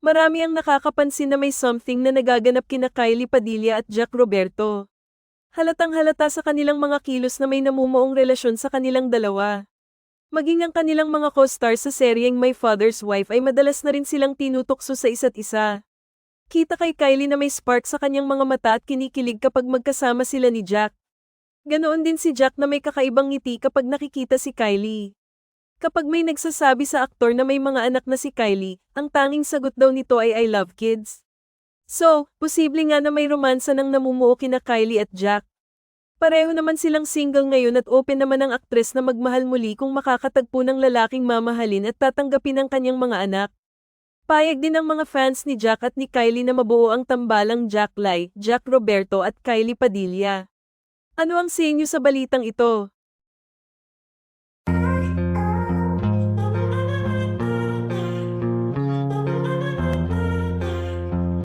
Marami ang nakakapansin na may something na nagaganap kina Kylie Padilla at Jack Roberto. Halatang halata sa kanilang mga kilos na may namumuong relasyon sa kanilang dalawa. Maging ang kanilang mga co-stars sa seryeng My Father's Wife ay madalas na rin silang tinutokso sa isa't isa. Kita kay Kylie na may spark sa kanyang mga mata at kinikilig kapag magkasama sila ni Jack. Ganoon din si Jack na may kakaibang ngiti kapag nakikita si Kylie. Kapag may nagsasabi sa aktor na may mga anak na si Kylie, ang tanging sagot daw nito ay I love kids. So, posible nga na may romansa ng namumuo kina Kylie at Jack. Pareho naman silang single ngayon at open naman ang aktres na magmahal muli kung makakatagpo ng lalaking mamahalin at tatanggapin ang kanyang mga anak. Payag din ang mga fans ni Jack at ni Kylie na mabuo ang tambalang Jack Lai, Jack Roberto at Kylie Padilla. Ano ang sa inyo sa balitang ito?